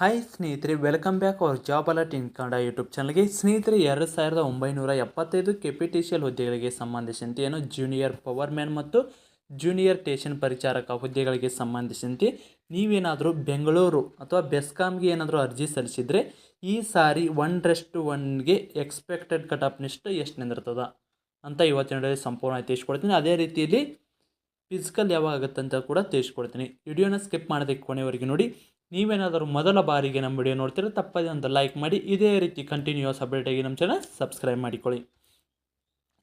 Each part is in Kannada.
ಹಾಯ್ ಸ್ನೇಹಿತರೆ welcome back our job alert in Kannada YouTube ಚಾನಲ್ಗೆ ಸ್ನೇಹಿತರೆ, ಎರಡು ಸಾವಿರದ ಒಂಬೈನೂರ ಎಪ್ಪತ್ತೈದು K P T C L ಹುದ್ದೆಗಳಿಗೆ ಸಂಬಂಧಿಸಿದಂತೆ ಏನು ಜೂನಿಯರ್ ಪವರ್ ಮ್ಯಾನ್ ಮತ್ತು ಜೂನಿಯರ್ ಟೇಷನ್ ಪರಿಚಾರಕ ಹುದ್ದೆಗಳಿಗೆ ಸಂಬಂಧಿಸಿದಂತೆ ನೀವೇನಾದರೂ ಬೆಂಗಳೂರು ಅಥವಾ ಬೆಸ್ಕಾಮ್ಗೆ ಏನಾದರೂ ಅರ್ಜಿ ಸಲ್ಲಿಸಿದರೆ ಈ ಸಾರಿ ಒನ್ ರೆಸ್ಟ್ ಒನ್ಗೆ ಎಕ್ಸ್ಪೆಕ್ಟೆಡ್ ಕಟ್ ಆಫ್ ಲಿಸ್ಟ್ ಎಷ್ಟು ನಿಂದಿರ್ತದ ಅಂತ ಇವತ್ತಿನ ಸಂಪೂರ್ಣ ತಿಳಿಸ್ಕೊಡ್ತೀನಿ. ಅದೇ ರೀತಿಯಲ್ಲಿ ಫಿಸಿಕಲ್ ಯಾವಾಗ ಅಂತ ಕೂಡ ತಿಳಿಸ್ಕೊಡ್ತೀನಿ. ವಿಡಿಯೋನ ಸ್ಕಿಪ್ ಮಾಡೋದಕ್ಕೆ ಕೊನೆವರೆಗೆ ನೋಡಿ. ನೀವೇನಾದರೂ ಮೊದಲ ಬಾರಿಗೆ ನಮ್ಮ ವಿಡಿಯೋ ನೋಡ್ತೀರಾ ತಪ್ಪದೆ ಒಂದು ಲೈಕ್ ಮಾಡಿ, ಇದೇ ರೀತಿ ಕಂಟಿನ್ಯೂಸ್ ಅಪ್ಡೇಟಾಗಿ ನಮ್ಮ ಚಾನಲ್ ಸಬ್ಸ್ಕ್ರೈಬ್ ಮಾಡಿಕೊಳ್ಳಿ.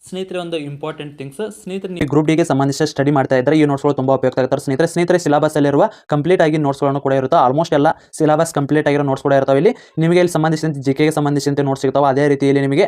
ಸ್ನೇಹಿತರೆ, ಒಂದು ಇಂಪಾರ್ಟೆಂಟ್ ಥಿಂಗ್ಸ್ ಸ್ನೇಹಿತರೆ, ನೀವು ಗ್ರೂಪ್ ಡಿಗೆ ಸಂಬಂಧಿಸಿದ ಸ್ಟಡಿ ಮಾಡ್ತಾ ಇದ್ದರೆ ಈ ನೋಟ್ಸ್ಗಳು ತುಂಬ ಉಪಯುಕ್ತ ಆಗ್ತಾರೆ. ಸ್ನೇಹಿತರೆ ಸ್ನೇಹಿತರೆ ಸಿಲಬಸಲ್ಲಿರುವ ಕಂಪ್ಲೀಟ್ ಆಗಿ ನೋಟ್ಸ್ಗಳನ್ನು ಕೂಡ ಇರುತ್ತೆ. ಆಲ್ಮೋಸ್ಟ್ ಎಲ್ಲ ಸಿಲಬಸ್ ಕಂಪ್ಲೀಟ್ ಆಗಿರೋ ನೋಟ್ಸ್ ಕೂಡ ಇರ್ತಾವೆ ಇಲ್ಲಿ. ನಿಮಗೆ ಇಲ್ಲಿ ಸಂಬಂಧಿಸಿದಂತೆ ಜಿ ಕೆಗೆ ಸಂಬಂಧಿಸಿದಂತೆ ನೋಟ್ಸ್ ಸಿಗ್ತಾವೆ. ಅದೇ ರೀತಿಯಲ್ಲಿ ನಿಮಗೆ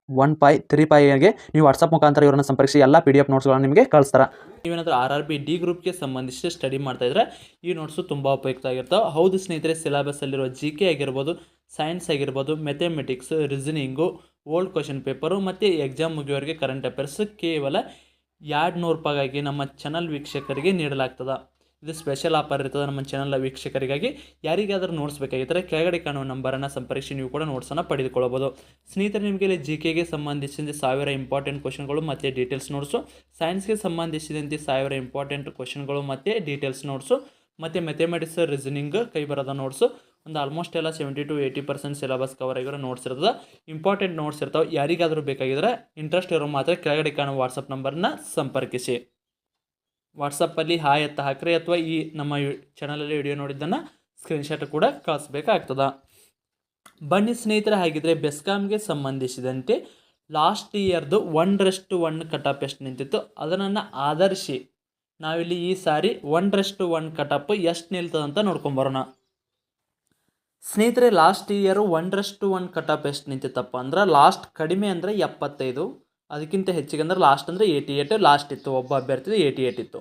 one five three ಫೈಗೆ ನೀವು ವಾಟ್ಸಪ್ ಮುಖಾಂತರ ಇವರನ್ನು ಸಂಪರ್ಕಿಸಿ, ಎಲ್ಲ ಪಿ ಡಿ ಎಫ್ ನೋಟ್ಸ್ಗಳನ್ನು ನಿಮಗೆ ಕಳಿಸ್ತಾರೆ. ನೀವೇನಾದರೂ ಆರ್ ಆರ್ ಬಿ ಡಿ ಗ್ರೂಪ್ಗೆ ಸಂಬಂಧಿಸಿ ಸ್ಟಡಿ ಮಾಡ್ತಾ ಇದ್ರೆ ಈ ನೋಟ್ಸು ತುಂಬ ಉಪಯುಕ್ತ ಆಗಿರ್ತಾವೆ. ಹೌದು ಸ್ನೇಹಿತರೆ ಸಿಲೆಬಸ್ಸಲ್ಲಿರೋ ಜಿ ಕೆ ಆಗಿರ್ಬೋದು ಸೈನ್ಸ್ ಆಗಿರ್ಬೋದು mathematics reasoning old question paper ಮತ್ತು ಎಕ್ಸಾಮ್ ಮುಗಿಯೋರಿಗೆ ಕರೆಂಟ್ ಅಫೇರ್ಸ್ ಕೇವಲ ಎರಡು ನೂರು ರೂಪಾಯಿಗಾಗಿ ನಮ್ಮ ಚಾನಲ್ ವೀಕ್ಷಕರಿಗೆ ನೀಡಲಾಗ್ತದೆ. ಇದು ಸ್ಪೆಷಲ್ ಆಫರ್ ಇರ್ತದೆ ನಮ್ಮ ಚಾನಲ್ನ ವೀಕ್ಷಕರಿಗಾಗಿ. ಯಾರಿಗಾದರೂ ನೋಟ್ಸ್ ಬೇಕಾಗಿದ್ದರೆ ಕೆಳಗಡೆ ಕಾಣುವ ನಂಬರನ್ನು ಸಂಪರ್ಕಿಸಿ, ನೀವು ಕೂಡ ನೋಟ್ಸನ್ನು ಪಡೆದುಕೊಳ್ಳಬಹುದು ಸ್ನೇಹಿತರೆ, ನಿಮಗೆ ಇಲ್ಲಿ ಜಿ ಕೆಗೆ ಸಂಬಂಧಿಸಿದಂತೆ ಸಾವಿರ ಇಂಪಾರ್ಟೆಂಟ್ ಕ್ವಶನ್ಗಳು ಮತ್ತು ಡೀಟೇಲ್ಸ್ ನೋಟ್ಸು ಸೈನ್ಸ್ಗೆ ಸಂಬಂಧಿಸಿದಂತೆ ಸಾವಿರ ಇಂಪಾರ್ಟೆಂಟ್ ಕ್ವಶನ್ಗಳು ಮತ್ತು ಡೀಟೇಲ್ಸ್ ನೋಟ್ಸು ಮತ್ತು ಮೆಥಮೆಟಿಕ್ಸ್ ರೀಸನಿಂಗ್ ಕೈ ಬರೋದ ನೋಟ್ಸು ಒಂದು ಆಲ್ಮೋಸ್ಟ್ ಎಲ್ಲ seventy to eighty percent syllabus cover ಆಗಿರೋ ನೋಟ್ಸ್ ಇರ್ತದೆ. ಇಂಪಾರ್ಟೆಂಟ್ ನೋಟ್ಸ್ ಇರ್ತಾವೆ. ಯಾರಿಗಾದರೂ ಬೇಕಾಗಿದ್ದರೆ ಇಂಟ್ರೆಸ್ಟ್ ಇರೋ ಮಾತ್ರ ಕೆಳಗಡೆ ಕಾಣುವ ವಾಟ್ಸಪ್ ನಂಬರ್ನ ಸಂಪರ್ಕಿಸಿ. ವಾಟ್ಸಪ್ಪಲ್ಲಿ ಹಾಯ್ ಅಂತ ಹಾಕ್ರಿ ಅಥವಾ ಈ ನಮ್ಮ ಚಾನಲಲ್ಲಿ ವಿಡಿಯೋ ನೋಡಿದ್ದನ್ನು ಸ್ಕ್ರೀನ್ಶಾಟ್ ಕೂಡ ಕಳಿಸ್ಬೇಕಾಗ್ತದ. ಬನ್ನಿ ಸ್ನೇಹಿತರೆ, ಹಾಗಿದ್ರೆ ಬೆಸ್ಕಾಮ್ಗೆ ಸಂಬಂಧಿಸಿದಂತೆ ಲಾಸ್ಟ್ ಇಯರ್ದು ಒನ್ ರೆಸ್ಟ್ ಒನ್ ಕಟಾಪ್ ಎಷ್ಟು ನಿಂತಿತ್ತು, ಅದನ್ನು ಆಧರಿಸಿ ನಾವಿಲ್ಲಿ ಈ ಸಾರಿ ಒನ್ ರೆಸ್ಟ್ ಒನ್ ಕಟಪ್ ಎಷ್ಟು ನಿಲ್ತದೆ ಅಂತ ನೋಡ್ಕೊಂಬರೋಣ ಸ್ನೇಹಿತರೆ last year one rest one cutoff ಎಷ್ಟು ನಿಂತಿತ್ತಪ್ಪ ಅಂದ್ರೆ ಲಾಸ್ಟ್ ಕಡಿಮೆ ಅಂದರೆ ಎಪ್ಪತ್ತೈದು ಅದಕ್ಕಿಂತ ಹೆಚ್ಚಿಗೆ ಅಂದ್ರೆ ಲಾಸ್ಟ್ ಅಂದರೆ ಏಯ್ಟಿ ಏಯ್ಟ್ ಲಾಸ್ಟ್ ಇತ್ತು. ಒಬ್ಬ ಅಭ್ಯರ್ಥಿದು ಏಯ್ಟಿ ಏಯ್ಟ್ ಇತ್ತು.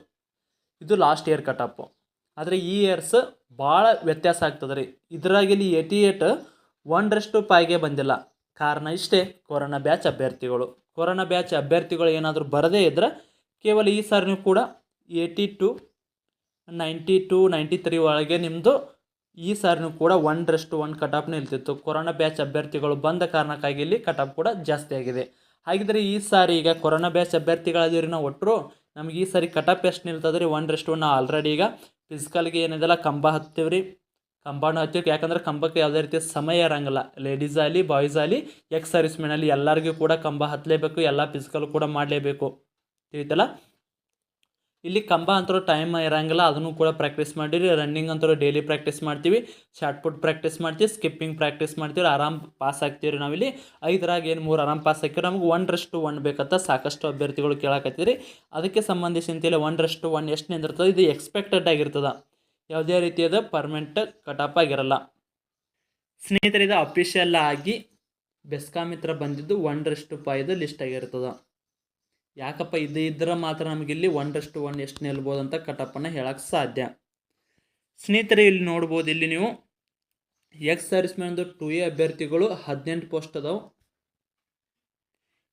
ಇದು ಲಾಸ್ಟ್ ಇಯರ್ ಕಟಪ್ಪು ಆದರೆ ಈ ಇಯರ್ಸ್ ಭಾಳ ವ್ಯತ್ಯಾಸ ಆಗ್ತದೆ ರೀ. ಇದ್ರಾಗಿಲ್ಲಿ ಏಯ್ಟಿ ಏಟ್ ಒಂದರಷ್ಟು ಪಾಯಿಗೆ ಬಂದಿಲ್ಲ. ಕಾರಣ ಇಷ್ಟೇ, ಕೊರೋನಾ ಬ್ಯಾಚ್ ಅಭ್ಯರ್ಥಿಗಳು. ಕೊರೋನಾ ಬ್ಯಾಚ್ ಅಭ್ಯರ್ಥಿಗಳು ಏನಾದರೂ ಬರದೇ ಇದ್ದರೆ ಕೇವಲ ಈ ಸಾರಿನೂ ಕೂಡ eighty two ninety two ninety three ಒಳಗೆ ನಿಮ್ಮದು ಈ ಸಾರಿನೂ ಕೂಡ ಒಂದರಷ್ಟು ಒನ್ ಕಟಾಪ್ ನಿಲ್ತಿತ್ತು. ಕೊರೋನಾ ಬ್ಯಾಚ್ ಅಭ್ಯರ್ಥಿಗಳು ಬಂದ ಕಾರಣಕ್ಕಾಗಿ ಇಲ್ಲಿ ಕಟಪ್ ಕೂಡ ಜಾಸ್ತಿ ಆಗಿದೆ. ಹಾಗಿದ್ರೆ ಈ ಸಾರಿ ಈಗ ಕೊರೋನಾ ಬ್ಯಾಚ್ ಅಭ್ಯರ್ಥಿಗಳಾದಿರಿ ನಾವು ಒಟ್ಟರು ನಮ್ಗೆ ಈ ಸಾರಿ ಕಟಪ್ ಎಷ್ಟು ನಿಲ್ತದೆ ರೀ ರೆಸ್ಟ್ ಒನ್ ಆಲ್ರೆಡಿ ಈಗ ಫಿಸಿಕಲ್ಗೆ ಏನಿದೆಲ್ಲ ಕಂಬ ಹತ್ತೀವಿ ರೀ ಕಂಬಾನು ಹತ್ತೀವಿ ಯಾಕಂದ್ರೆ ಕಂಬಕ್ಕೆ ಯಾವುದೇ ರೀತಿಯ ಸಮಯ ಇರೋಂಗಿಲ್ಲ. ಲೇಡೀಸ್ ಆಗಲಿ ಬಾಯ್ಸ್ ಆಗಲಿ ಎಕ್ಸ್ ಸರ್ವಿಸ್ ಮೆನಲ್ಲಿ ಎಲ್ಲರಿಗೂ ಕೂಡ ಕಂಬ ಹತ್ತಲೇಬೇಕು ಎಲ್ಲ ಫಿಸಿಕಲ್ ಕೂಡ ಮಾಡಲೇಬೇಕು. ತಿಳಿತಲ್ಲ? ಇಲ್ಲಿ ಕಂಬ ಅಂತೂ ಟೈಮ್ ಇರೋಂಗಿಲ್ಲ, ಅದನ್ನು ಕೂಡ ಪ್ರಾಕ್ಟೀಸ್ ಮಾಡಿರಿ. ರನ್ನಿಂಗ್ ಅಂತರೋ ಡೈಲಿ ಪ್ರಾಕ್ಟೀಸ್ ಮಾಡ್ತೀವಿ. ಶಾರ್ಟ್ ಪುಟ್ ಪ್ರಾಕ್ಟೀಸ್ ಮಾಡ್ತೀವಿ ಸ್ಕಿಪ್ಪಿಂಗ್ ಪ್ರಾಕ್ಟೀಸ್ ಮಾಡ್ತೀವಿ, ಆರಾಮ್ ಪಾಸ್ ಆಗ್ತೀವಿ ರೀ ನಾವಿಲ್ಲಿ. ಐದರಾಗ ಏನು ಮೂರು ಆರಾಮ್ ಪಾಸ್ ಹಾಕಿರಿ ನಮ್ಗೆ ರಷ್ಟು ಒನ್ ಬೇಕಂತ ಸಾಕಷ್ಟು ಅಭ್ಯರ್ಥಿಗಳು ಕೇಳಕತ್ತೀರಿ. ಅದಕ್ಕೆ ಸಂಬಂಧಿಸಿದಂತೆಲ್ಲ ಒಂದರಷ್ಟು ಒನ್ ಎಷ್ಟು ನಿಂದಿರ್ತದೆ, ಇದು ಎಕ್ಸ್ಪೆಕ್ಟೆಡ್ ಆಗಿರ್ತದೆ. ಯಾವುದೇ ರೀತಿಯಾದ ಪರ್ಮನೆಂಟ್ ಕಟಾಪ್ ಆಗಿರಲ್ಲ. ಸ್ನೇಹಿತರಿದ ಅಫಿಷಿಯಲ್ ಆಗಿ ಬೆಸ್ಕಾಮಿತ್ರ ಬಂದಿದ್ದು ಬಂದಿದ್ದು ಒಂದರಷ್ಟು ಪಾಯದ ಲಿಸ್ಟ್ ಆಗಿರ್ತದೆ. ಯಾಕಪ್ಪ ಇದು ಇದ್ರೆ ಮಾತ್ರ ನಮಗಿಲ್ಲಿ ಇಲ್ಲಿ ಒನ್ ಎಷ್ಟು ನಿಲ್ಬೋದು ಅಂತ ಕಟಪ್ಪನ್ನು ಹೇಳಕ್ಕೆ ಸಾಧ್ಯ. ಸ್ನೇಹಿತರೆ, ಇಲ್ಲಿ ನೋಡ್ಬೋದು, ಇಲ್ಲಿ ನೀವು ಎಕ್ಸ್ ಸರ್ವಿಸ್ ಮ್ಯಾನ್ದು ಟು ಎ ಅಭ್ಯರ್ಥಿಗಳು ಹದಿನೆಂಟು ಪೋಸ್ಟ್ ಅದಾವೆ.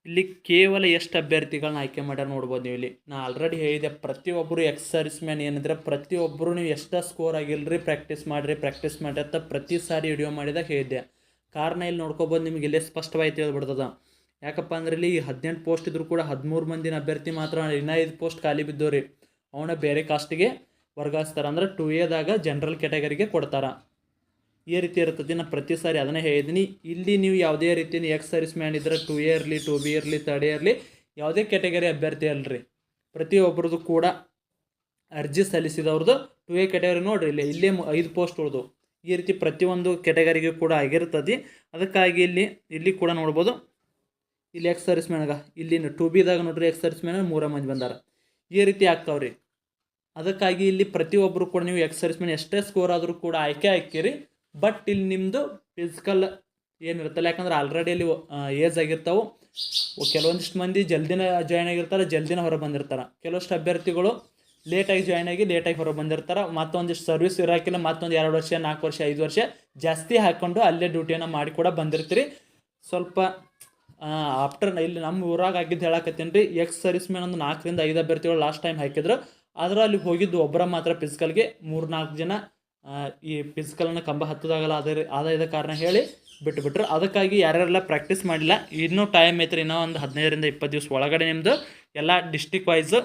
ಇಲ್ಲಿ ಕೇವಲ ಎಷ್ಟು ಅಭ್ಯರ್ಥಿಗಳನ್ನ ಆಯ್ಕೆ ಮಾಡ್ಯಾರ ನೋಡ್ಬೋದು ನೀವು ಇಲ್ಲಿ. ನಾ ಆಲ್ರೆಡಿ ಹೇಳಿದೆ ಪ್ರತಿಯೊಬ್ಬರು ಎಕ್ಸ್ ಸರ್ವಿಸ್ ಮ್ಯಾನ್ ಏನಿದ್ರೆ ಪ್ರತಿಯೊಬ್ಬರು ನೀವು ಎಷ್ಟು ಸ್ಕೋರ್ ಆಗಿಲ್ಲರಿ ಪ್ರಾಕ್ಟೀಸ್ ಮಾಡಿರಿ ಪ್ರಾಕ್ಟೀಸ್ ಮಾಡಿ ಅಂತ ಪ್ರತಿ ಸಾರಿ ವಿಡಿಯೋ ಮಾಡಿದಾಗ ಹೇಳಿದ್ದೆ. ಕಾರಣ ಇಲ್ಲಿ ನೋಡ್ಕೊಬೋದು, ನಿಮಗೆ ಇಲ್ಲೇ ಸ್ಪಷ್ಟವಾಗಿ ತಿಳಿದ್ಬಿಡ್ತದ. ಯಾಕಪ್ಪ ಅಂದ್ರೆ ಇಲ್ಲಿ ಹದಿನೆಂಟು ಪೋಸ್ಟ್ ಇದ್ರು ಕೂಡ ಹದಿಮೂರು ಮಂದಿನ ಅಭ್ಯರ್ಥಿ ಮಾತ್ರ ಇನ್ನೂ ಐದು ಪೋಸ್ಟ್ ಖಾಲಿ ಬಿದ್ದವ್ರಿ. ಅವನ ಬೇರೆ ಕಾಸ್ಟಿಗೆ ವರ್ಗಾಯಿಸ್ತಾರೆ ಅಂದ್ರೆ ಟು ಎದಾಗ ಜನರಲ್ ಕ್ಯಾಟಗರಿಗೆ ಕೊಡ್ತಾರೆ. ಈ ರೀತಿ ಇರ್ತದೆ ನಾನು ಪ್ರತಿ ಸಾರಿ ಅದನ್ನೇ ಹೇಳಿದ್ದೀನಿ ಇಲ್ಲಿ ನೀವು ಯಾವುದೇ ರೀತಿಯ ಎಕ್ಸ್ ಸರ್ವಿಸ್ ಮ್ಯಾನ್ ಇದ್ರೆ ಟು ಎ ಇರಲಿ ಟೂ ಬಿ ಇರಲಿ ತರ್ಡ್ ಇರಲಿ, ಯಾವುದೇ ಕ್ಯಾಟಗರಿ ಅಭ್ಯರ್ಥಿ ಅಲ್ರಿ. ಪ್ರತಿಯೊಬ್ಬರದು ಕೂಡ ಅರ್ಜಿ ಸಲ್ಲಿಸಿದವ್ರದ್ದು ಟು ಎ ಕ್ಯಾಟಗರಿ ನೋಡ್ರಿ ಇಲ್ಲಿ. ಇಲ್ಲೇ ಐದು ಪೋಸ್ಟ್ ಉಳ್ದು. ಈ ರೀತಿ ಪ್ರತಿಯೊಂದು ಕ್ಯಾಟಗರಿಗೂ ಕೂಡ ಆಗಿರ್ತದೆ. ಅದಕ್ಕಾಗಿ ಇಲ್ಲಿ ಇಲ್ಲಿ ಕೂಡ ನೋಡ್ಬೋದು. ಇಲ್ಲಿ ಎಕ್ಸ್ ಸರ್ವಿಸ್ ಮ್ಯಾನ್ಗ ಇಲ್ಲಿ ಟು ಬಿದಾಗ ನೋಡ್ರಿ ಎಕ್ಸ್ ಸರ್ವಿಸ್ ಮ್ಯಾನ್ ಮೂರ ಮಂದಿ ಬಂದಾರ. ಈ ರೀತಿ ಆಗ್ತಾವ್ರಿ. ಅದಕ್ಕಾಗಿ ಇಲ್ಲಿ ಪ್ರತಿಯೊಬ್ಬರು ಕೂಡ ನೀವು ಎಕ್ಸ್ ಸರ್ವಿಸ್ ಮ್ಯಾನ್ ಎಷ್ಟೇ ಸ್ಕೋರ್ ಆದರೂ ಕೂಡ ಆಯ್ಕೆ ಹಾಕಿರಿ ಬಟ್ ಇಲ್ಲಿ ನಿಮ್ಮದು ಫಿಸಿಕಲ್ ಏನಿರುತ್ತಲ್ಲ, ಯಾಕಂದ್ರೆ ಆಲ್ರೆಡಿ ಇಲ್ಲಿ ಏಜ್ ಆಗಿರ್ತಾವೆ. ಕೆಲವೊಂದಿಷ್ಟು ಮಂದಿ ಜಲ್ದಿನ ಜಾಯ್ನ್ ಆಗಿರ್ತಾರೆ, ಜಲ್ದಿನ ಹೊರ ಬಂದಿರ್ತಾರೆ. ಕೆಲವಷ್ಟು ಅಭ್ಯರ್ಥಿಗಳು ಲೇಟಾಗಿ ಜಾಯ್ನ್ ಆಗಿ ಲೇಟಾಗಿ ಹೊರ ಬಂದಿರ್ತಾರೆ. ಮತ್ತೊಂದಿಷ್ಟು ಸರ್ವಿಸ್ ಇರೋಕ್ಕಿಲ್ಲ ಮತ್ತೊಂದು ಎರಡು ವರ್ಷ, ನಾಲ್ಕು ವರ್ಷ, ಐದು ವರ್ಷ ಜಾಸ್ತಿ ಹಾಕ್ಕೊಂಡು ಅಲ್ಲೇ ಡ್ಯೂಟಿಯನ್ನು ಮಾಡಿ ಕೂಡ ಬಂದಿರ್ತೀರಿ. ಸ್ವಲ್ಪ ಆಫ್ಟರ್ ಇಲ್ಲಿ ನಮ್ಮ ಊರಾಗ ಆಗಿದ್ದು ಹೇಳಕತ್ತೀನಿ ರೀ ಎಕ್ಸ್ ಸರ್ವಿಸ್ ಮ್ಯಾನ್ ಒಂದು ನಾಲ್ಕರಿಂದ ಐದು ಅಭ್ಯರ್ಥಿಗಳು ಲಾಸ್ಟ್ ಟೈಮ್ ಹಾಕಿದ್ರು. ಆದ್ರೆ ಅಲ್ಲಿ ಹೋಗಿದ್ದು ಒಬ್ಬರ ಮಾತ್ರ ಫಿಸಿಕಲ್ಗೆ ಮೂರು ನಾಲ್ಕು ಜನ ಈ ಫಿಸಿಕಲ್ನ ಕಂಬ ಹತ್ತದಾಗಲ್ಲ, ಅದೇ ಆದಾಯದ ಕಾರಣ ಹೇಳಿ ಬಿಟ್ಟುಬಿಟ್ರು ಅದಕ್ಕಾಗಿ ಯಾರ್ಯಾರೆಲ್ಲ ಪ್ರಾಕ್ಟೀಸ್ ಮಾಡಿಲ್ಲ, ಇನ್ನೂ ಟೈಮ್ ಐತ್ರಿ, ಇನ್ನೂ ಒಂದು ಹದಿನೈದರಿಂದ ಇಪ್ಪತ್ತು ದಿವಸ ಒಳಗಡೆ ನಿಮ್ಮದು ಎಲ್ಲ district wise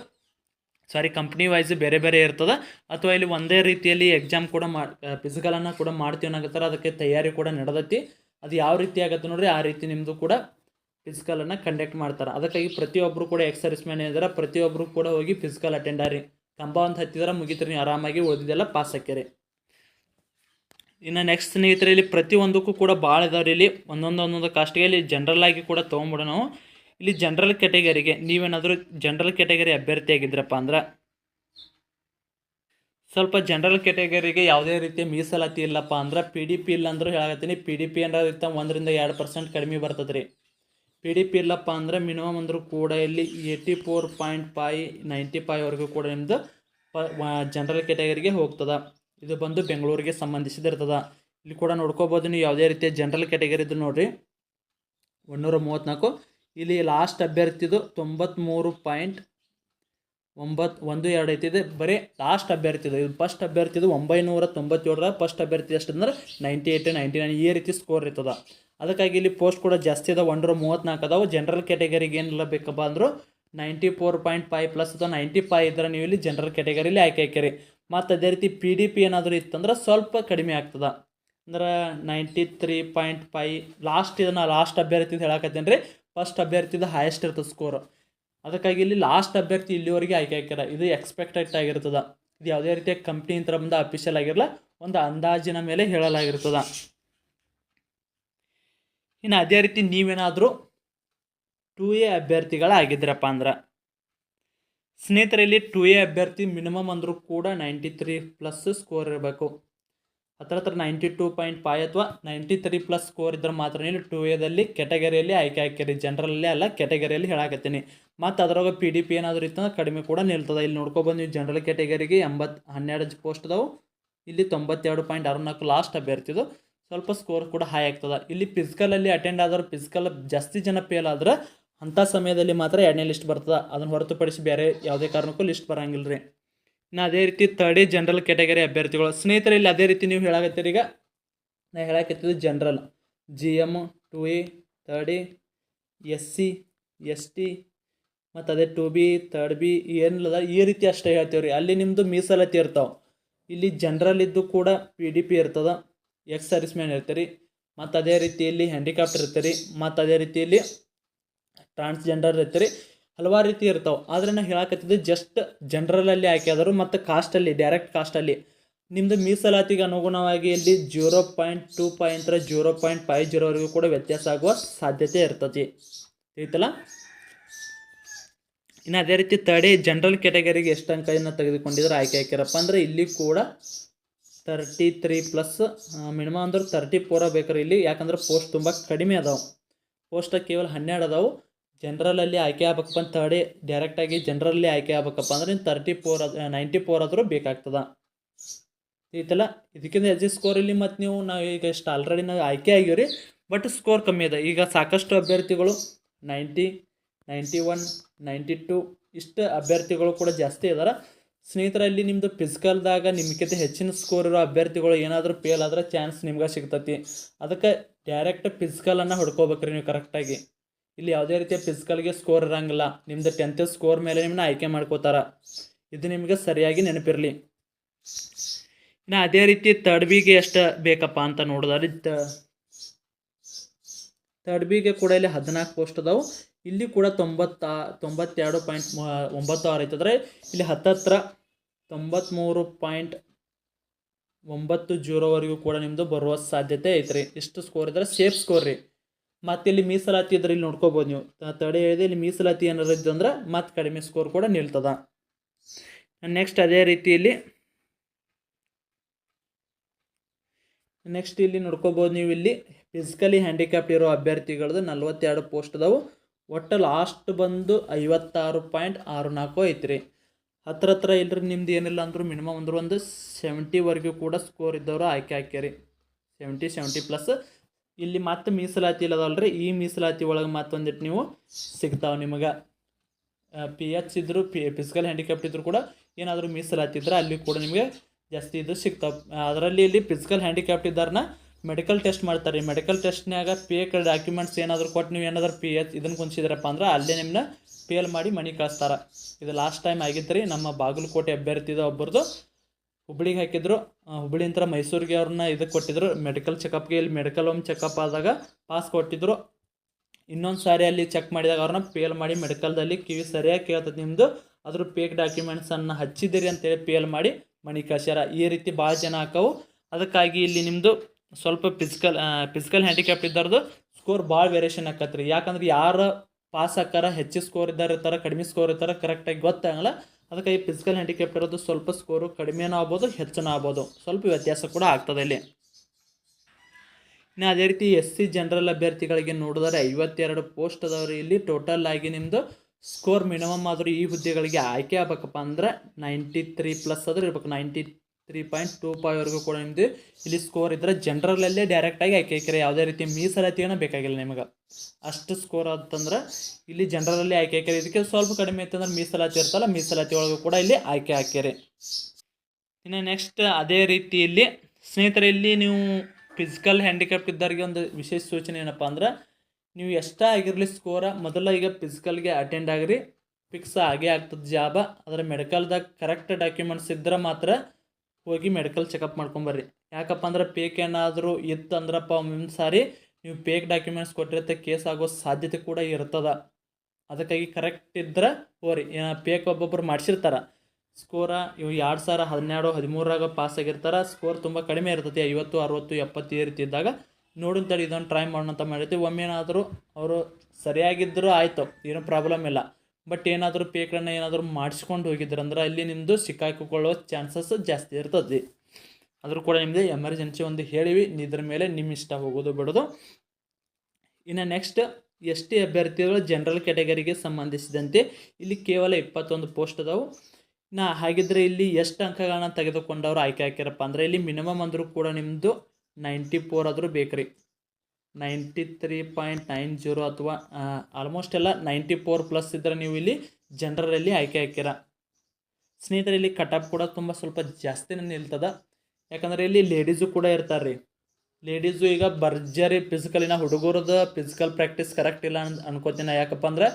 sorry company wise ಬೇರೆ ಬೇರೆ ಇರ್ತದೆ. ಅಥವಾ ಇಲ್ಲಿ ಒಂದೇ ರೀತಿಯಲ್ಲಿ ಎಕ್ಸಾಮ್ ಕೂಡ ಮಾ ಫಿಸಿಕಲನ್ನು ಕೂಡ ಮಾಡ್ತೀವಿ ಅನ್ನಕತ್ತಾರೆ, ಅದಕ್ಕೆ ತಯಾರಿ ಕೂಡ ನಡೆದೈತಿ. ಅದು ಯಾವ ರೀತಿ ಆಗತ್ತೆ ನೋಡ್ರಿ, ಆ ರೀತಿ ನಿಮ್ಮದು ಕೂಡ ಫಿಸಿಕಲನ್ನು ಕಂಡಕ್ಟ್ ಮಾಡ್ತಾರೆ. ಅದಕ್ಕಾಗಿ ಪ್ರತಿಯೊಬ್ಬರು ಕೂಡ ಎಕ್ಸ್ ಮ್ಯಾನ್ ಏನಿದ್ದಾರೆ ಪ್ರತಿಯೊಬ್ಬರು ಕೂಡ ಹೋಗಿ ಫಿಸಿಕಲ್ ಅಟೆಂಡ್ ಆರಿ ಕಂಬ ಒಂದು ಹತ್ತಿದ್ರೆ, ಮುಗಿತ್ರಿ. ನೀವು ಆರಾಮಾಗಿ ಉಳಿದಿದ್ದೆಲ್ಲ ಪಾಸ್ ಹಾಕ್ಯಾರಿ. ಇನ್ನು ನೆಕ್ಸ್ಟ್ ಸ್ನೇಹಿತರೆ, ಇಲ್ಲಿ ಪ್ರತಿಯೊಂದಕ್ಕೂ ಕೂಡ ಭಾಳ ಇದಾವ್ರಿ. ಇಲ್ಲಿ ಒಂದೊಂದು ಒಂದೊಂದು ಕಾಸ್ಟ್ಗೆ ಇಲ್ಲಿ ಜನರಲ್ ಆಗಿ ಕೂಡ ತೊಗೊಂಬಿಡೋ ನಾವು. ಇಲ್ಲಿ ಜನರಲ್ ಕ್ಯಾಟಗರಿಗೆ ನೀವೇನಾದರೂ ಜನರಲ್ ಕ್ಯಾಟಗರಿ ಅಭ್ಯರ್ಥಿ ಆಗಿದ್ರಪ್ಪ ಅಂದ್ರೆ, ಸ್ವಲ್ಪ ಜನರಲ್ ಕ್ಯಾಟಗರಿಗೆ ಯಾವುದೇ ರೀತಿಯ ಮೀಸಲಾತಿ ಇಲ್ಲಪ್ಪ ಅಂದ್ರೆ ಪಿ ಡಿ ಪಿ ಇಲ್ಲ ಅಂದ್ರೂ ಹೇಳಕತ್ತೀನಿ. ಪಿ ಡಿ ಪಿ ಅಂದ್ರೆ ಒಂದರಿಂದ ಎರಡು ಪರ್ಸೆಂಟ್ ಕಡಿಮೆ ಬರ್ತದೆ ಪಿ ಡಿ ಪಿ ಇಲ್ಲಪ್ಪ ಅಂದ್ರೆ ಮಿನಿಮಮ್ ಅಂದರೂ ಕೂಡ ಇಲ್ಲಿ eighty four point five ninety ಫೈವ್ವರೆಗೂ ಕೂಡ ನಿಮ್ಮದು ಪ ಜನರಲ್ ಕ್ಯಾಟಗರಿಗೆ ಹೋಗ್ತದೆ. ಇದು ಬಂದು ಬೆಂಗಳೂರಿಗೆ ಸಂಬಂಧಿಸಿದಿರ್ತದೆ ಇಲ್ಲಿ ಕೂಡ ನೋಡ್ಕೋಬೋದು ನೀವು ಯಾವುದೇ ರೀತಿಯ ಜನರಲ್ ಕ್ಯಾಟಗರಿ ನೋಡಿರಿ. ಒಂದೂರ ಮೂವತ್ತ್ನಾಲ್ಕು ಇಲ್ಲಿ ಲಾಸ್ಟ್ ಅಭ್ಯರ್ಥಿದು ತೊಂಬತ್ತ್ಮೂರು ಪಾಯಿಂಟ್ ಒಂಬತ್ತು, ಒಂದು, ಎರಡು ಐತಿದೆ. ಬರೀ ಲಾಸ್ಟ್ ಅಭ್ಯರ್ಥಿದು. ಇದು ಫಸ್ಟ್ ಅಭ್ಯರ್ಥಿದು ಒಂಬೈನೂರ ತೊಂಬತ್ತೇಳರ ಫಸ್ಟ್ ಅಭ್ಯರ್ಥಿ ಎಷ್ಟು ಅಂದ್ರೆ ನೈಂಟಿ ಏಯ್ಟ್ ನೈಂಟಿ ನೈನ್ ಈ ರೀತಿ ಸ್ಕೋರ್ ಇರ್ತದ. ಅದಕ್ಕಾಗಿ ಇಲ್ಲಿ ಪೋಸ್ಟ್ ಕೂಡ ಜಾಸ್ತಿ ಅದಾವ. ಒಂಡ್ರ ಮೂವತ್ತ್ನಾಲ್ಕು ಅದಾವೆ. ಜನರಲ್ ಕ್ಯಾಟಗರಿಗೆ ಏನಿಲ್ಲ ಬೇಕಪ್ಪ ಅಂದರು ninety four point five plus ಅಥವಾ ನೈಂಟಿ ಫೈವ್ ಇದ್ರೆ ನೀವು ಇಲ್ಲಿ ಜನರಲ್ ಕ್ಯಾಟಗರಿಲಿ ಆಯ್ಕೆ ಆಯ್ಕೆರಿ ಮತ್ತು ಅದೇ ರೀತಿ ಪಿ ಡಿ ಪಿ ಏನಾದರೂ ಇತ್ತಂದ್ರೆ ಸ್ವಲ್ಪ ಕಡಿಮೆ ಆಗ್ತದೆ. ಅಂದ್ರೆ ninety three point five last ಇದನ್ನು ಲಾಸ್ಟ್ ಅಭ್ಯರ್ಥಿದು ಹೇಳಕತ್ತೇನೆ ರೀ. ಫಸ್ಟ್ ಅಭ್ಯರ್ಥಿದು ಹೈಯೆಸ್ಟ್ ಇರ್ತದೆ ಸ್ಕೋರ್ ಅದಕ್ಕಾಗಿ ಇಲ್ಲಿ ಲಾಸ್ಟ್ ಅಭ್ಯರ್ಥಿ ಇಲ್ಲಿವರೆಗೆ ಆಯ್ಕೆ ಹಾಕ್ಯಾರ. ಇದು ಎಕ್ಸ್ಪೆಕ್ಟೆಡ್ ಆಗಿರ್ತದೆ. ಇದು ಯಾವುದೇ ರೀತಿಯ ಕಂಪ್ನಿ ಅಂತ ಬಂದ ಅಫಿಷಿಯಲ್ ಆಗಿರಲ್ಲ ಒಂದು ಅಂದಾಜಿನ ಮೇಲೆ ಹೇಳಲಾಗಿರ್ತದ. ಇನ್ನು ಅದೇ ರೀತಿ ನೀವೇನಾದರೂ ಟು ಎ ಅಭ್ಯರ್ಥಿಗಳಾಗಿದ್ರಪ್ಪ ಅಂದ್ರೆ, ಸ್ನೇಹಿತರಲ್ಲಿ ಟು ಎ ಅಭ್ಯರ್ಥಿ ಮಿನಿಮಮ್ ಅಂದರೂ ಕೂಡ ನೈಂಟಿ ತ್ರೀ ಪ್ಲಸ್ ಸ್ಕೋರ್ ಇರಬೇಕು. ಹತ್ರ ಹತ್ರ ನೈಂಟಿ ಟೂ ಪಾಯಿಂಟ್ ಫೈವ್ ಅಥವಾ ನೈಂಟಿ ತ್ರೀ ಪ್ಲಸ್ ಸ್ಕೋರ್ ಇದ್ರೆ ಮಾತ್ರ ನೀವು ಟು ಎದಲ್ಲಿ ಕೆಟಗರಿಯಲ್ಲಿ ಆಯ್ಕೆ ಹಾಕಿರಿ. ಜನರಲ್ಲೇ ಅಲ್ಲ ಕೆಟಗರಿಯಲ್ಲಿ ಹೇಳಾಕತ್ತೀನಿ. ಮತ್ತು ಅದ್ರಾಗ ಪಿ ಡಿ ಪಿ ಏನಾದರೂ ಇತ್ತಂದ್ರೆ ಕಡಿಮೆ ಕೂಡ ನಿಲ್ತದೆ. ಇಲ್ಲಿ ನೋಡ್ಕೊಬೋದು ನೀವು ಜನರಲ್ ಕೆಟಗರಿಗೆ ಎಂಬತ್ತು ಹನ್ನೆರಡು ಪೋಸ್ಟ್ ಅದಾವೆ ಇಲ್ಲಿ ತೊಂಬತ್ತೆರಡು ಪಾಯಿಂಟ್ ಅರವತ್ನಾಲ್ಕು ಲಾಸ್ಟ್ ಅಭ್ಯರ್ಥಿದು. ಸ್ವಲ್ಪ ಸ್ಕೋರ್ ಕೂಡ ಹೈ ಆಗ್ತದೆ. ಇಲ್ಲಿ ಫಿಸಿಕಲಲ್ಲಿ ಅಟೆಂಡ್ ಆದ್ರೆ ಫಿಸಿಕಲ್ ಜಾಸ್ತಿ ಜನ ಫೇಲ್ ಆದ್ರೆ ಅಂಥ ಸಮಯದಲ್ಲಿ ಮಾತ್ರ ಎರಡನೇ ಲಿಸ್ಟ್ ಬರ್ತದೆ. ಅದನ್ನು ಹೊರತುಪಡಿಸಿ ಬೇರೆ ಯಾವುದೇ ಕಾರಣಕ್ಕೂ ಲಿಸ್ಟ್ ಬರಂಗಿಲ್ಲ ರೀ ಇನ್ನು ಅದೇ ರೀತಿ ತರ್ಡಿ ಜನರಲ್ ಕ್ಯಾಟಗರಿ ಅಭ್ಯರ್ಥಿಗಳು. ಸ್ನೇಹಿತರೆ, ಇಲ್ಲಿ ಅದೇ ರೀತಿ ನೀವು ಹೇಳಾಕತ್ತೀರಿ ಈಗ. ನಾ ಹೇಳಕತ್ತಿದ್ದು general G M two A third A S C S T ಮತ್ತು ಅದೇ ಟು ಬಿ ತರ್ಡ್ ಬಿ ಏನಿಲ್ಲದ ಈ ರೀತಿ ಅಷ್ಟೇ ಹೇಳ್ತೀವಿ ರೀ ಅಲ್ಲಿ ನಿಮ್ಮದು ಮೀಸಲಾತಿ ಇರ್ತಾವೆ. ಇಲ್ಲಿ ಜನರಲ್ ಇದ್ದು ಕೂಡ ಪಿ ಡಿ ಪಿ ಇರ್ತದೆ. ಎಕ್ಸ್ ಸರ್ವಿಸ್ ಮ್ಯಾನ್ ಇರ್ತೀರಿ, ಮತ್ತು ಅದೇ ರೀತಿಯಲ್ಲಿ ಹ್ಯಾಂಡಿಕ್ಯಾಪ್ಟ್ ಇರ್ತೀರಿ, ಮತ್ತು ಅದೇ ರೀತಿಯಲ್ಲಿ ಟ್ರಾನ್ಸ್ಜೆಂಡರ್ ಇರ್ತೀರಿ, ಹಲವಾರು ರೀತಿ ಇರ್ತಾವೆ. ಆದರೆ ನಾನು ಹೇಳಕತ್ತಿದ್ದು ಜಸ್ಟ್ ಜನರಲಲ್ಲಿ ಆಯ್ಕೆ ಆದರು ಮತ್ತು ಕಾಸ್ಟಲ್ಲಿ ಡೈರೆಕ್ಟ್ ಕಾಸ್ಟಲ್ಲಿ ನಿಮ್ಮದು ಮೀಸಲಾತಿಗೆ ಅನುಗುಣವಾಗಿ ಇಲ್ಲಿ zero point two point zero point five ಜೀರೋವರೆಗೂ ಕೂಡ ವ್ಯತ್ಯಾಸ ಆಗುವ ಸಾಧ್ಯತೆ ಇರ್ತತಿ. ತಿಳಿತಲ್ಲ? ಇನ್ನು ಅದೇ ರೀತಿ ತಡೆ ಜನರಲ್ ಕ್ಯಾಟಗರಿಗೆ ಎಷ್ಟು ಅಂಕವನ್ನು ತೆಗೆದುಕೊಂಡಿದ್ರೆ ಆಯ್ಕೆ ಹಾಕ್ಯಾರಪ್ಪ ಅಂದರೆ ಇಲ್ಲಿ ಕೂಡ ತರ್ಟಿ ತ್ರೀ ಪ್ಲಸ್ ಮಿನಿಮಮ್ ಅಂದ್ರೆ ತರ್ಟಿ ಫೋರ ಬೇಕಾರೆ ಇಲ್ಲಿ. ಯಾಕಂದ್ರೆ ಪೋಸ್ಟ್ ತುಂಬ ಕಡಿಮೆ ಅದಾವೆ. ಪೋಸ್ಟ್ ಕೇವಲ ಹನ್ನೆರಡು ಅದಾವೆ. ಜನ್ರಲಲ್ಲಿ ಆಯ್ಕೆ ಆಗ್ಬೇಕಪ್ಪ ಅಂತ ತರ್ಡಿ ಡೈರೆಕ್ಟಾಗಿ ಜನರಲ್ಲಿ ಆಯ್ಕೆ ಆಗ್ಬೇಕಪ್ಪ ಅಂದ್ರೆ ತರ್ಟಿ ಫೋರ್ ನೈಂಟಿ ಫೋರ್ ಆದರೂ ಬೇಕಾಗ್ತದೆ. ಐತಲ್ಲ? ಇದಕ್ಕಿಂತ ಎಜಿ ಸ್ಕೋರ್ ಇಲ್ಲಿ ಮತ್ತು ನೀವು ನಾವು ಈಗ ಎಷ್ಟು ಆಲ್ರೆಡಿ ನಾವು ಆಯ್ಕೆ ಆಗಿವ್ರಿ. ಬಟ್ ಸ್ಕೋರ್ ಕಮ್ಮಿ ಇದೆ ಈಗ ಸಾಕಷ್ಟು ಅಭ್ಯರ್ಥಿಗಳು ninety ninety one ninety two ಇಷ್ಟು ಅಭ್ಯರ್ಥಿಗಳು ಕೂಡ ಜಾಸ್ತಿ ಇದಾರೆ. ಸ್ನೇಹಿತರಲ್ಲಿ ನಿಮ್ಮದು ಫಿಸಿಕಲ್ದಾಗ ನಿಮ್ಗಿಂತ ಹೆಚ್ಚಿನ ಸ್ಕೋರ್ ಇರೋ ಅಭ್ಯರ್ಥಿಗಳು ಏನಾದರೂ ಫೇಲ್ ಆದ್ರೆ ಚಾನ್ಸ್ ನಿಮ್ಗೆ ಸಿಗ್ತತಿ. ಅದಕ್ಕೆ ಡೈರೆಕ್ಟ್ ಫಿಸಿಕಲನ್ನು ಹೊಡ್ಕೋಬೇಕ್ರಿ ನೀವು ಕರೆಕ್ಟಾಗಿ ಇಲ್ಲಿ ಯಾವುದೇ ರೀತಿಯ ಫಿಸಿಕಲ್ಗೆ ಸ್ಕೋರ್ ಇರೋಂಗಿಲ್ಲ. ನಿಮ್ಮದು ಟೆಂತ್ ಸ್ಕೋರ್ ಮೇಲೆ ನಿಮ್ಮನ್ನ ಆಯ್ಕೆ ಮಾಡ್ಕೋತಾರ. ಇದು ನಿಮಗೆ ಸರಿಯಾಗಿ ನೆನಪಿರಲಿ. ಇನ್ನು ಅದೇ ರೀತಿ ತರ್ಡ್ ಬಿಗೆ ಎಷ್ಟು ಬೇಕಪ್ಪ ಅಂತ ನೋಡಿದ್ರೆ ತರ್ಡ್ ಬಿಗೆ ಕೂಡ ಇಲ್ಲಿ ಹದಿನಾಲ್ಕು ಪೋಸ್ಟ್ ಅದಾವೆ. ಇಲ್ಲಿ ಕೂಡ ತೊಂಬತ್ತ, ತೊಂಬತ್ತೆರಡು ಪಾಯಿಂಟ್ ಒಂಬತ್ತು ಆರು ಐತಂದ್ರೆ ಇಲ್ಲಿ ಹತ್ತತ್ರ ತೊಂಬತ್ತ್ಮೂರು ಪಾಯಿಂಟ್ ಒಂಬತ್ತು ಜೀರೋವರೆಗೂ ಕೂಡ ನಿಮ್ಮದು ಬರುವ ಸಾಧ್ಯತೆ ಐತ್ರಿ. ಇಷ್ಟು ಸ್ಕೋರ್ ಇದ್ರೆ ಸೇಫ್ ಸ್ಕೋರ್ ರೀ. ಮತ್ತು ಇಲ್ಲಿ ಮೀಸಲಾತಿ ಇದ್ರೆ ಇಲ್ಲಿ ನೋಡ್ಕೋಬೋದು ನೀವು. ತಡೆ ಹೇಳಿದೆ ಇಲ್ಲಿ ಮೀಸಲಾತಿ ಏನಾರು ಇದ್ದು ಅಂದ್ರೆ ಮತ್ತೆ ಕಡಿಮೆ ಸ್ಕೋರ್ ಕೂಡ ನಿಲ್ತದ. ನೆಕ್ಸ್ಟ್ ಅದೇ ರೀತಿಯಲ್ಲಿ ನೆಕ್ಸ್ಟ್ ಇಲ್ಲಿ ನೋಡ್ಕೋಬೋದು ನೀವು ಇಲ್ಲಿ ಫಿಸಿಕಲಿ ಹ್ಯಾಂಡಿಕ್ಯಾಪ್ ಇರೋ ಅಭ್ಯರ್ಥಿಗಳದ್ದು ನಲ್ವತ್ತೆರಡು ಪೋಸ್ಟ್ ಅದಾವು. ಒಟ್ಟು ಲಾಸ್ಟ್ ಬಂದು ಐವತ್ತಾರು ಪಾಯಿಂಟ್ ಆರು ನಾಲ್ಕು ಐತ್ರಿ. ಹತ್ರ ಹತ್ರ ಇಲ್ಲರಿ ನಿಮ್ದು ಏನಿಲ್ಲ ಅಂದರೂ ಮಿನಿಮಮ್ ಅಂದ್ರೆ ಒಂದು ಸೆವೆಂಟಿವರೆಗೂ ಕೂಡ ಸ್ಕೋರ್ ಇದ್ದವರು ಆಯ್ಕೆ ಹಾಕ್ಯಾರಿ. ಸೆವೆಂಟಿ ಸೆವೆಂಟಿ ಪ್ಲಸ್ ಇಲ್ಲಿ ಮತ್ತೆ ಮೀಸಲಾತಿ ಇಲ್ಲದಲ್ರಿ, ಈ ಮೀಸಲಾತಿ ಒಳಗೆ ಮತ್ತೊಂದಿಟ್ಟು ನೀವು ಸಿಗ್ತಾವೆ ನಿಮಗೆ. ಪಿ ಎಚ್ ಇದ್ದರೂ ಪಿ ಫಿಸಿಕಲ್ ಹ್ಯಾಂಡಿಕ್ಯಾಪ್ಟ್ ಇದ್ದರೂ ಕೂಡ ಏನಾದರೂ ಮೀಸಲಾತಿ ಇದ್ದರೆ ಅಲ್ಲಿ ಕೂಡ ನಿಮಗೆ ಜಾಸ್ತಿ ಇದು ಸಿಗ್ತಾವೆ. ಅದರಲ್ಲಿ ಇಲ್ಲಿ ಫಿಸಿಕಲ್ ಹ್ಯಾಂಡಿಕ್ಯಾಪ್ಟ್ ಇದ್ದಾರನ್ನ ಮೆಡಿಕಲ್ ಟೆಸ್ಟ್ ಮಾಡ್ತಾರೆ. ರೀ ಮೆಡಿಕಲ್ ಟೆಸ್ಟ್ನಾಗ ಪೇಕ್ ಡಾಕ್ಯುಮೆಂಟ್ಸ್ ಏನಾದರೂ ಕೊಟ್ಟು ನೀವು ಏನಾದರೂ ಪಿ ಎಚ್ ಇದನ್ನು ಕುಂಚಿದ್ರಪ್ಪ ಅಂದ್ರೆ ಅಲ್ಲೇ ನಿಮ್ಮನ್ನ ಫೇಲ್ ಮಾಡಿ ಮನೆ ಕಳಿಸ್ತಾರೆ. ಇದು ಲಾಸ್ಟ್ ಟೈಮ್ ಆಗಿತ್ತು ರೀ ನಮ್ಮ ಬಾಗಲಕೋಟೆ ಅಭ್ಯರ್ಥಿದ ಒಬ್ಬರದು ಹುಬ್ಬಳ್ಳಿಗೆ ಹಾಕಿದ್ರು. ಹುಬ್ಳಿ ಅಂತ ಮೈಸೂರಿಗೆ ಅವ್ರನ್ನ ಇದಕ್ಕೆ ಕೊಟ್ಟಿದ್ರು. ಮೆಡಿಕಲ್ ಚೆಕಪ್ಗೆ ಇಲ್ಲಿ ಮೆಡಿಕಲ್ ಹೋಮ್ ಚೆಕಪ್ ಆದಾಗ ಪಾಸ್ ಕೊಟ್ಟಿದ್ರು. ಇನ್ನೊಂದು ಸಾರಿ ಅಲ್ಲಿ ಚೆಕ್ ಮಾಡಿದಾಗ ಅವ್ರನ್ನ ಫೇಲ್ ಮಾಡಿ ಮೆಡಿಕಲ್ದಲ್ಲಿ ಕಿವಿ ಸರಿಯಾಗಿ ಕೇಳ್ತದೆ ನಿಮ್ಮದು ಅದ್ರ ಪೇಕ್ ಡಾಕ್ಯುಮೆಂಟ್ಸನ್ನು ಹಚ್ಚಿದಿರಿ ಅಂತೇಳಿ ಫೇಲ್ ಮಾಡಿ ಮಣಿ ಕಳ್ಸ್ಯಾರ. ಈ ರೀತಿ ಭಾಳ ಜನ ಹಾಕವು ಅದಕ್ಕಾಗಿ ಇಲ್ಲಿ ನಿಮ್ಮದು ಸ್ವಲ್ಪ ಫಿಸಿಕಲ್ ಫಿಸಿಕಲ್ ಹ್ಯಾಂಡಿಕ್ಯಾಪ್ ಇದ್ದಾರದು ಸ್ಕೋರ್ ಭಾಳ ವೇರಿಯೇಷನ್ ಆಕತ್ರಿ. ಯಾಕಂದ್ರೆ ಯಾರು ಪಾಸ್ ಆಕಾರ ಹೆಚ್ಚು ಸ್ಕೋರ್ ಇದ್ದಾರೆ, ಇರ್ತಾರೆ, ಕಡಿಮೆ ಸ್ಕೋರ್ ಇರ್ತಾರೆ ಕರೆಕ್ಟಾಗಿ ಗೊತ್ತಾಗಲ್ಲ ಅದಕ್ಕೆ ಈ ಫಿಸಿಕಲ್ ಹ್ಯಾಂಡಿಕ್ಯಾಪ್ ಇರೋದು ಸ್ವಲ್ಪ ಸ್ಕೋರು ಕಡಿಮೆನೂ ಆಗ್ಬೋದು, ಹೆಚ್ಚನೂ ಆಗ್ಬೋದು. ಸ್ವಲ್ಪ ವ್ಯತ್ಯಾಸ ಕೂಡ ಆಗ್ತದೆ ಇಲ್ಲಿ. ಇನ್ನು ಅದೇ ರೀತಿ ಎಸ್ ಸಿ ಜನರಲ್ ಅಭ್ಯರ್ಥಿಗಳಿಗೆ ನೋಡಿದರೆ ಐವತ್ತೆರಡು ಪೋಸ್ಟ್ ಅದಾವ್ರಿ. ಇಲ್ಲಿ ಟೋಟಲ್ ಆಗಿ ನಿಮ್ಮದು ಸ್ಕೋರ್ ಮಿನಿಮಮ್ ಆದರೂ ಈ ಹುದ್ದೆಗಳಿಗೆ ಆಯ್ಕೆ ಆಗ್ಬೇಕಪ್ಪ ಅಂದ್ರೆ ನೈಂಟಿ ತ್ರೀ ಪ್ಲಸ್ ಆದ್ರೆ ಇರ್ಬೇಕು. ನೈಂಟಿ ತ್ರೀ ಪಾಯಿಂಟ್ ಟೂ ಫೈವ್ವರೆಗೂ ಕೂಡ ನಿಮ್ಮದು ಇಲ್ಲಿ ಸ್ಕೋರ್ ಇದ್ದರೆ ಜನರಲ್ಲೇ ಡೈರೆಕ್ಟಾಗಿ ಆಯ್ಕೆ ಯಾವುದೇ ರೀತಿ ಮೀಸಲಾತಿಯನ್ನು ಬೇಕಾಗಿಲ್ಲ ನಿಮಗೆ. ಅಷ್ಟು ಸ್ಕೋರ್ ಅಂತಂದ್ರೆ ಇಲ್ಲಿ ಜನರಲ್ಲೇ ಆಯ್ಕೆ ಹಾಕ್ಯಾರ ಇದಕ್ಕೆ ಸ್ವಲ್ಪ ಕಡಿಮೆ ಇತ್ತಂದ್ರೆ ಮೀಸಲಾತಿ ಇರ್ತಲ್ಲ, ಮೀಸಲಾತಿ ಒಳಗೂ ಕೂಡ ಇಲ್ಲಿ ಆಯ್ಕೆ ಹಾಕಿರಿ. ಇನ್ನು ನೆಕ್ಸ್ಟ್ ಅದೇ ರೀತಿಯಲ್ಲಿ ಸ್ನೇಹಿತರೆ, ಇಲ್ಲಿ ನೀವು ಫಿಸಿಕಲ್ ಹ್ಯಾಂಡಿಕ್ಯಾಪ್ ಇದ್ದವ್ರಿಗೆ ಒಂದು ವಿಶೇಷ ಸೂಚನೆ ಏನಪ್ಪ ಅಂದ್ರೆ ನೀವು ಎಷ್ಟೇ ಆಗಿರಲಿ ಸ್ಕೋರ ಮೊದಲ ಈಗ ಫಿಸಿಕಲ್ಗೆ ಅಟೆಂಡ್ ಆಗಿರಿ. ಫಿಕ್ಸ್ ಆಗೇ ಆಗ್ತದೆ ಜಾಬ ಅದರ ಮೆಡಿಕಲ್ದಾಗ ಕರೆಕ್ಟ್ ಡಾಕ್ಯುಮೆಂಟ್ಸ್ ಇದ್ರೆ ಮಾತ್ರ ಹೋಗಿ ಮೆಡಿಕಲ್ ಚೆಕಪ್ ಮಾಡ್ಕೊಂಬರ್ರಿ. ಯಾಕಪ್ಪ ಅಂದ್ರೆ ಪೇಕ್ ಏನಾದರೂ ಇತ್ತು ಅಂದ್ರಪ್ಪ ಒಂದು ಸಾರಿ ನೀವು ಪೇಕ್ ಡಾಕ್ಯುಮೆಂಟ್ಸ್ ಕೊಟ್ಟಿರುತ್ತೆ ಕೇಸ್ ಆಗೋ ಸಾಧ್ಯತೆ ಕೂಡ ಇರ್ತದ. ಅದಕ್ಕಾಗಿ ಕರೆಕ್ಟ್ ಇದ್ದರೆ ಹೋರಿ ಪೇಕ್ ಒಬ್ಬೊಬ್ಬರು ಮಾಡಿಸಿರ್ತಾರೆ. ಸ್ಕೋರ ಇವು ಎರಡು ಸಾವಿರ ಹನ್ನೆರಡು ಹದಿಮೂರಾಗ ಪಾಸ್ ಆಗಿರ್ತಾರೆ. ಸ್ಕೋರ್ ತುಂಬ ಕಡಿಮೆ ಇರ್ತೈತಿ, ಐವತ್ತು, ಅರುವತ್ತು, ಎಪ್ಪತ್ತು ಈ ರೀತಿ ಇದ್ದಾಗ ನೋಡಿನ ಇದೊಂದು ಟ್ರೈ ಮಾಡೋಣ ಅಂತ ಮಾಡಿರ್ತೀವಿ. ಒಮ್ಮೆ ಏನಾದರೂ ಅವರು ಸರಿಯಾಗಿದ್ದರೂ ಆಯಿತು, ಏನೂ ಪ್ರಾಬ್ಲಮ್ ಇಲ್ಲ. ಬಟ್ ಏನಾದರೂ ಪೇಕ್ರನ್ನ ಏನಾದರೂ ಮಾಡಿಸ್ಕೊಂಡು ಹೋಗಿದ್ರಂದ್ರೆ ಅಲ್ಲಿ ನಿಮ್ಮದು ಸಿಕ್ಕಾಕಿಕೊಳ್ಳೋ ಚಾನ್ಸಸ್ ಜಾಸ್ತಿ ಇರ್ತದೆ. ಆದರೂ ಕೂಡ ನಿಮ್ಮದು ಎಮರ್ಜೆನ್ಸಿ ಒಂದು ಹೇಳಿವಿ ಇದ್ರ ಮೇಲೆ ನಿಮ್ಮ ಇಷ್ಟ ಹೋಗೋದು ಬಿಡೋದು. ಇನ್ನು ನೆಕ್ಸ್ಟ್ ಎಸ್ ಟಿ ಅಭ್ಯರ್ಥಿಗಳು ಜನರಲ್ ಕ್ಯಾಟಗರಿಗೆ ಸಂಬಂಧಿಸಿದಂತೆ ಇಲ್ಲಿ ಕೇವಲ ಇಪ್ಪತ್ತೊಂದು ಪೋಸ್ಟ್ ಅದಾವು. ನಾ ಹಾಗಿದ್ರೆ ಇಲ್ಲಿ ಎಷ್ಟು ಅಂಕಗಳನ್ನ ತೆಗೆದುಕೊಂಡವ್ರು ಆಯ್ಕೆ ಹಾಕ್ಯಾರಪ್ಪ ಅಂದರೆ ಇಲ್ಲಿ ಮಿನಿಮಮ್ ಅಂದರೂ ಕೂಡ ನಿಮ್ಮದು ನೈಂಟಿ ಫೋರ್ ಆದರೂ ಬೇಕ್ರಿ. Ninety three point nine zero ಅಥವಾ ಆಲ್ಮೋಸ್ಟ್ ಎಲ್ಲ ನೈಂಟಿ ಫೋರ್ ಪ್ಲಸ್ ಇದ್ದರೆ ನೀವು ಇಲ್ಲಿ ಜನರಲ್ಲಿ ಆಯ್ಕೆ ಹಾಕಿರ ಸ್ನೇಹಿತರೆ, ಇಲ್ಲಿ ಕಟಪ್ ಕೂಡ ತುಂಬ ಸ್ವಲ್ಪ ಜಾಸ್ತಿನೇ ನಿಲ್ತದ. ಯಾಕಂದರೆ ಇಲ್ಲಿ ಲೇಡೀಸು ಕೂಡ ಇರ್ತಾರೆ ರೀ ಲೇಡೀಸು ಈಗ ಭರ್ಜರಿ ಫಿಸಿಕಲಿನ ಹುಡುಗರದ ಫಿಸಿಕಲ್ ಪ್ರಾಕ್ಟೀಸ್ ಕರೆಕ್ಟ್ ಇಲ್ಲ ಅಂತ ಅನ್ಕೋತೀನಿ ಯಾಕಪ್ಪ ಅಂದ್ರೆ,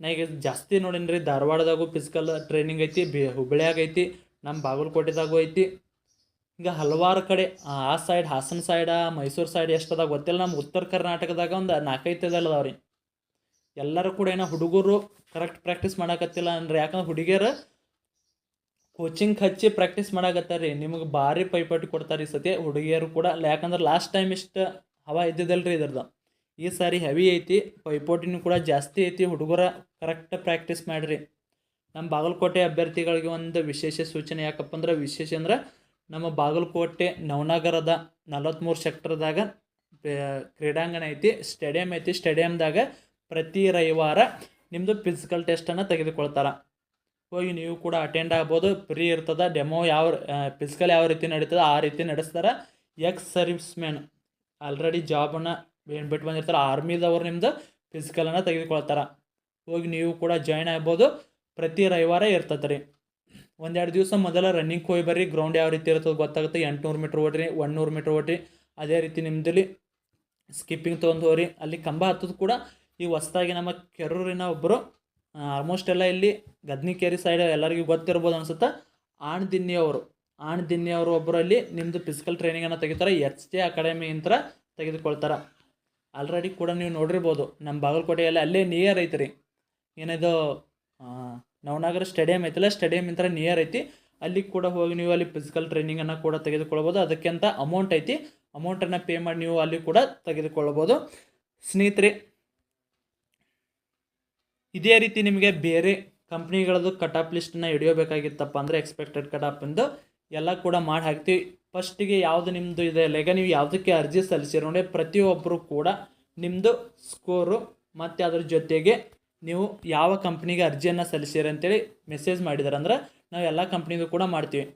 ನಾ ಈಗ ಜಾಸ್ತಿ ನೋಡೀನಿ ರೀ ಧಾರವಾಡದಾಗೂ ಫಿಸಿಕಲ್ ಟ್ರೈನಿಂಗ್ ಐತಿ, ಬಿ ಹುಬ್ಬಳ್ಳಿಯಾಗೈತಿ ನಮ್ಮ ಬಾಗಲಕೋಟೆದಾಗೂ ಐತಿ. ಈಗ ಹಲವಾರು ಕಡೆ, ಆ side Hassan side Mysuru side ಎಷ್ಟದ ಗೊತ್ತಿಲ್ಲ ನಮ್ಮ ಉತ್ತರ ಕರ್ನಾಟಕದಾಗ ಒಂದು ನಾಲ್ಕೈದು ರೀ. ಎಲ್ಲರೂ ಕೂಡ ಏನೋ ಹುಡುಗರು ಕರೆಕ್ಟ್ ಪ್ರಾಕ್ಟೀಸ್ ಮಾಡಕತ್ತಿಲ್ಲ ಅಂದ್ರೆ ಯಾಕಂದ್ರೆ ಹುಡುಗಿಯರು ಕೋಚಿಂಗ್ ಹಚ್ಚಿ ಪ್ರಾಕ್ಟೀಸ್ ಮಾಡಕತ್ತಾರ ನಿಮಗೆ ಭಾರಿ ಪೈಪೋಟಿ ಕೊಡ್ತಾರೆ ಈ ಸತಿ ಹುಡುಗಿಯರು ಕೂಡ. ಯಾಕಂದ್ರೆ ಲಾಸ್ಟ್ ಟೈಮ್ ಇಷ್ಟು ಹವಾ ಇದ್ದಿದ್ದಲ್ಲ ರೀ ಇದ್ರದ್ದು. ಈ ಸಾರಿ ಹೆವಿ ಐತಿ, ಪೈಪೋಟಿನೂ ಕೂಡ ಜಾಸ್ತಿ ಐತಿ, ಹುಡುಗರ ಕರೆಕ್ಟ್ ಪ್ರಾಕ್ಟೀಸ್ ಮಾಡಿರಿ. ನಮ್ಮ ಬಾಗಲಕೋಟೆ ಅಭ್ಯರ್ಥಿಗಳಿಗೆ ಒಂದು ವಿಶೇಷ ಸೂಚನೆ ಯಾಕಪ್ಪ ಅಂದ್ರೆ, ವಿಶೇಷ ಅಂದ್ರೆ ನಮ್ಮ ಬಾಗಲಕೋಟೆ ನವನಗರದ ನಲವತ್ತ್ಮೂರು ಸೆಕ್ಟರ್ದಾಗ ಕ್ರೀಡಾಂಗಣ ಐತಿ ಸ್ಟೇಡಿಯಂ ಐತಿ. ಸ್ಟೇಡಿಯಂದಾಗ ಪ್ರತಿ ರವಿವಾರ ನಿಮ್ಮದು ಫಿಸಿಕಲ್ ಟೆಸ್ಟನ್ನು ತೆಗೆದುಕೊಳ್ತಾರೆ. ಹೋಗಿ ನೀವು ಕೂಡ ಅಟೆಂಡ್ ಆಗ್ಬೋದು. ಫ್ರೀ ಇರ್ತದೆ. ಡೆಮೋ ಯಾವ ಫಿಸಿಕಲ್ ಯಾವ ರೀತಿ ನಡೀತದೆ ಆ ರೀತಿ ನಡೆಸ್ತಾರೆ. ಎಕ್ಸ್ ಸರ್ವಿಸ್ ಮ್ಯಾನ್ ಆಲ್ರೆಡಿ ಜಾಬನ್ನು ಏನು ಬಿಟ್ಟು ಬಂದಿರ್ತಾರೆ ಆರ್ಮಿದವ್ರು ನಿಮ್ಮದು ಫಿಸಿಕಲನ್ನು ತೆಗೆದುಕೊಳ್ತಾರೆ. ಹೋಗಿ ನೀವು ಕೂಡ ಜಾಯ್ನ್ ಆಗ್ಬೋದು. ಪ್ರತಿ ರವಿವಾರ ಇರ್ತದೆ ರೀ ಒಂದೆರಡು ದಿವಸ ಮೊದಲ ರನ್ನಿಂಗ್ ಹೋಗಿ ಬರ್ರಿ. ಗ್ರೌಂಡ್ ಯಾವ ರೀತಿ ಇರ್ತದೆ ಗೊತ್ತಾಗುತ್ತೆ. ಎಂಟುನೂರು ಮೀಟ್ರ್ ಓಡ್ರಿ ಒನ್ನೂರು ಮೀಟ್ರ್ ಓಡ್ರಿ. ಅದೇ ರೀತಿ ನಿಮ್ಮದಲ್ಲಿ ಸ್ಕಿಪ್ಪಿಂಗ್ ತೊಗೊಂಡು ಹೋಗ್ರಿ. ಅಲ್ಲಿ ಕಂಬ ಹತ್ತೋದು ಕೂಡ ಈ ಹೊಸ್ದಾಗಿ ನಮ್ಮ ಕೆರೂರಿನ ಒಬ್ಬರು ಆಲ್ಮೋಸ್ಟ್ ಎಲ್ಲ ಇಲ್ಲಿ ಗದ್ನಿಕೇರಿ ಸೈಡ್ ಎಲ್ಲರಿಗೂ ಗೊತ್ತಿರ್ಬೋದು ಅನ್ಸುತ್ತೆ. ಆಣ್ದಿನ್ನಿ ಅವರು ಆಣ್ದಿನ್ನಿ ಅವರು ಒಬ್ಬರಲ್ಲಿ ನಿಮ್ಮದು ಫಿಸಿಕಲ್ ಟ್ರೈನಿಂಗನ್ನು ತೆಗಿತಾರೆ. ಎಚ್ ಟಿ ಅಕಾಡೆಮಿ ಅಂತ ತೆಗೆದುಕೊಳ್ತಾರೆ. ಆಲ್ರೆಡಿ ಕೂಡ ನೀವು ನೋಡಿರ್ಬೋದು. ನಮ್ಮ ಬಾಗಲಕೋಟೆಯಲ್ಲಿ ಅಲ್ಲೇ ನಿಯರ್ ಐತ್ರಿ. ಏನಿದು ನವನಗರ ಸ್ಟೇಡಿಯಂ ಐತಲ್ಲ, ಸ್ಟೇಡಿಯಂ ಇಂತ್ರ ನಿಯರ್ ಐತಿ. ಅಲ್ಲಿ ಕೂಡ ಹೋಗಿ ನೀವು ಅಲ್ಲಿ ಫಿಸಿಕಲ್ ಟ್ರೈನಿಂಗನ್ನು ಕೂಡ ತೆಗೆದುಕೊಳ್ಬೋದು. ಅದಕ್ಕಿಂತ ಅಮೌಂಟ್ ಐತಿ. ಅಮೌಂಟನ್ನು ಪೇ ಮಾಡಿ ನೀವು ಅಲ್ಲಿ ಕೂಡ ತೆಗೆದುಕೊಳ್ಳಬೋದು ಸ್ನೇಹಿತರೆ, ಇದೇ ರೀತಿ ನಿಮಗೆ ಬೇರೆ ಕಂಪ್ನಿಗಳದ್ದು ಆಫ್ ಲಿಸ್ಟನ್ನ ಹಿಡಿಯೋಬೇಕಾಗಿತ್ತಪ್ಪ ಅಂದರೆ ಎಕ್ಸ್ಪೆಕ್ಟೆಡ್ ಕಟಾಪಿಂದು ಎಲ್ಲ ಕೂಡ ಮಾಡಿ ಹಾಕ್ತೀವಿ. ಫಸ್ಟಿಗೆ ಯಾವುದು ನಿಮ್ಮದು ಇದೆ? ಅಲ್ಲ ನೀವು ಯಾವುದಕ್ಕೆ ಅರ್ಜಿ ಸಲ್ಲಿಸಿರೋ ಪ್ರತಿಯೊಬ್ಬರು ಕೂಡ ನಿಮ್ಮದು ಸ್ಕೋರು ಮತ್ತು ಅದ್ರ ಜೊತೆಗೆ ನೀವು ಯಾವ ಕಂಪ್ನಿಗೆ ಅರ್ಜಿಯನ್ನು ಸಲ್ಲಿಸಿರಿ ಅಂತೇಳಿ ಮೆಸೇಜ್ ಮಾಡಿದಾರೆ. ಅಂದ್ರೆ ನಾವು ಎಲ್ಲ ಕಂಪ್ನಿಗೂ ಕೂಡ ಮಾಡ್ತೀವಿ.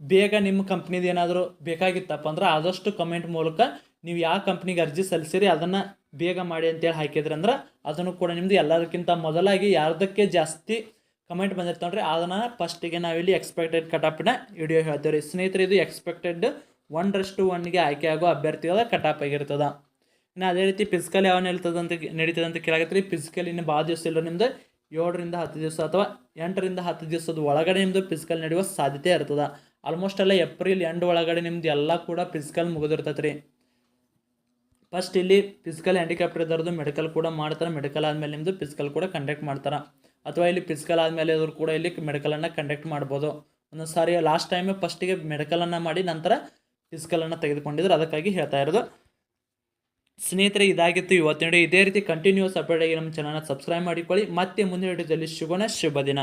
ಬೇಗ ನಿಮ್ಮ ಕಂಪ್ನಿದು ಏನಾದರೂ ಬೇಕಾಗಿತ್ತಪ್ಪ ಅಂದ್ರೆ ಆದಷ್ಟು ಕಮೆಂಟ್ ಮೂಲಕ ನೀವು ಯಾವ ಕಂಪ್ನಿಗೆ ಅರ್ಜಿ ಸಲ್ಲಿಸಿರಿ ಅದನ್ನು ಬೇಗ ಮಾಡಿ ಅಂತೇಳಿ ಹಾಕಿದ್ರಿ ಅಂದ್ರೆ ಅದನ್ನು ಕೂಡ ನಿಮ್ಮದು ಎಲ್ಲದಕ್ಕಿಂತ ಮೊದಲಾಗಿ ಯಾರ್ದಕ್ಕೆ ಜಾಸ್ತಿ ಕಮೆಂಟ್ ಬಂದಿರ್ತಾವ್ರಿ ಅದನ್ನು ಫಸ್ಟಿಗೆ ನಾವಿಲ್ಲಿ ಎಕ್ಸ್ಪೆಕ್ಟೆಡ್ ಕಟಾಪಿನ ವಿಡಿಯೋ ಹೇಳ್ತೇವೆ ರೀ ಸ್ನೇಹಿತರೆ, ಇದು ಎಕ್ಸ್ಪೆಕ್ಟೆಡ್ ಒನ್ರಷ್ಟು ಒನ್ಗೆ ಆಯ್ಕೆ ಆಗೋ ಅಭ್ಯರ್ಥಿಗಳ ಕಟಾಪ್ ಆಗಿರ್ತದ. ಇನ್ನು ಅದೇ ರೀತಿ ಫಿಸಿಕಲ್ ಯಾವ ನಿಲ್ತದೆ ಅಂತ ನಡೀತದೆ ಅಂತ ಕೇಳಾಗತ್ರಿ ಫಿಸಿಕಲ್ ಇನ್ನು ಭಾಳ ದಿವಸ ಇಲ್ಲ ನಿಮ್ದು. ಏಳರಿಂದ ಹತ್ತು ದಿವಸ ಅಥವಾ ಎಂಟರಿಂದ ಹತ್ತು ದಿವಸದ ಒಳಗಡೆ ನಿಮ್ಮದು ಫಿಸಿಕಲ್ ನಡೆಯುವ ಸಾಧ್ಯತೆ ಇರ್ತದೆ. ಆಲ್ಮೋಸ್ಟ್ ಎಲ್ಲ ಏಪ್ರಿಲ್ ಎಂಡ್ ಒಳಗಡೆ ನಿಮ್ದು ಎಲ್ಲ ಕೂಡ ಫಿಸಿಕಲ್ ಮುಗಿದಿರ್ತೈತೆ ರೀ ಫಸ್ಟ್ ಇಲ್ಲಿ ಫಿಸಿಕಲ್ ಹ್ಯಾಂಡಿಕ್ಯಾಪ್ಟರ್ ಇದ್ದವ್ರದ್ದು ಮೆಡಿಕಲ್ ಕೂಡ ಮಾಡ್ತಾರೆ. ಮೆಡಿಕಲ್ ಆದಮೇಲೆ ನಿಮ್ಮದು ಫಿಸಿಕಲ್ ಕೂಡ ಕಂಡಕ್ಟ್ ಮಾಡ್ತಾರೆ. ಅಥವಾ ಇಲ್ಲಿ ಫಿಸಿಕಲ್ ಆದಮೇಲೆ ಇದ್ರು ಕೂಡ ಇಲ್ಲಿ ಮೆಡಿಕಲನ್ನು ಕಂಡಕ್ಟ್ ಮಾಡ್ಬೋದು. ಒಂದೊಂದು ಸಾರಿ ಲಾಸ್ಟ್ ಟೈಮೇ ಫಸ್ಟಿಗೆ ಮೆಡಿಕಲನ್ನು ಮಾಡಿ ನಂತರ ಫಿಸಿಕಲನ್ನು ತೆಗೆದುಕೊಂಡಿದ್ರು. ಅದಕ್ಕಾಗಿ ಹೇಳ್ತಾ ಇರೋದು. ಸ್ನೇಹಿತರೆ, ಇದಾಗಿತ್ತು ಇವತ್ತಿನ. ಇದೇ ರೀತಿ ಕಂಟಿನ್ಯೂಸ್ ಅಪ್ಡೇಟ್ ಆಗಿ ನಮ್ಮ ಚಾನಲ್ನ ಸಬ್ಸ್ಕ್ರೈಬ್ ಮಾಡಿಕೊಳ್ಳಿ. ಮತ್ತೆ ಮುಂದಿನ ವಿಡಿಯೋದಲ್ಲಿ ಶುಭನ ಶುಭ ದಿನ.